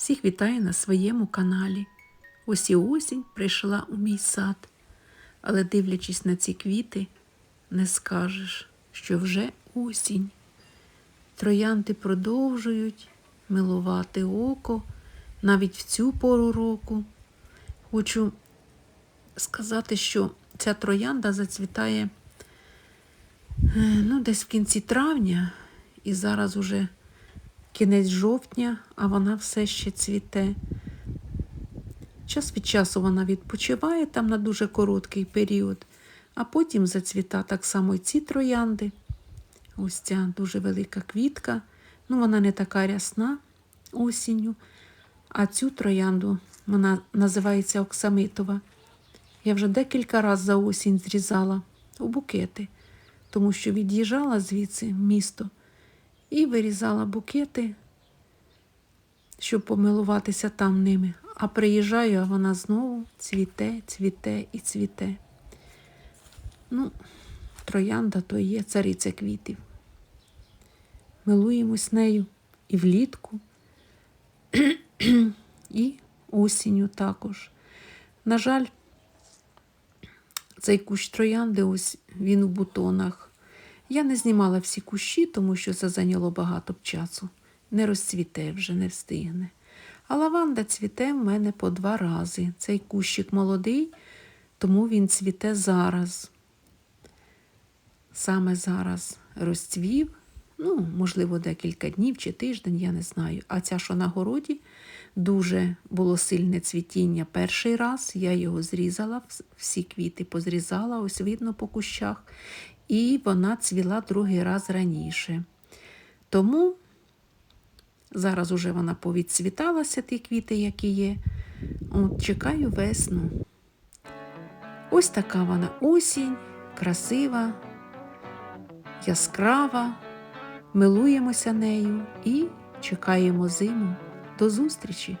Всіх вітаю на своєму каналі. Ось і осінь прийшла у мій сад, але дивлячись на ці квіти, не скажеш, що вже осінь. Троянди продовжують милувати око навіть в цю пору року. Хочу сказати, що ця троянда зацвітає е, ну, десь в кінці травня, і зараз уже кінець жовтня, а вона все ще цвіте. Час від часу вона відпочиває там на дуже короткий період, а потім зацвіта так само і ці троянди. Ось ця дуже велика квітка. Ну, вона не така рясна осінню. А цю троянду вона називається оксамитова. Я вже декілька разів за осінь зрізала у букети, тому що від'їжджала звідси в місто і вирізала букети, щоб помилуватися там ними. А приїжджаю, а вона знову цвіте, цвіте і цвіте. Ну, троянда то є цариця квітів. Милуємось нею і влітку, і осінню також. На жаль, цей кущ троянди, ось він у бутонах. Я не знімала всі кущі, тому що це зайняло багато часу. Не розцвіте вже, не встигне. А лаванда цвіте в мене по два рази. Цей кущик молодий, тому він цвіте зараз. Саме зараз розцвів, ну, можливо, декілька днів чи тиждень, я не знаю. А ця, що на городі, дуже було сильне цвітіння перший раз. Я його зрізала, всі квіти позрізала, ось видно по кущах. І вона цвіла другий раз раніше. Тому зараз уже вона повідцвіталася, ті квіти, які є. От, Чекаю весну. Ось така вона осінь, красива, яскрава. Милуємося нею і чекаємо зиму. До зустрічі!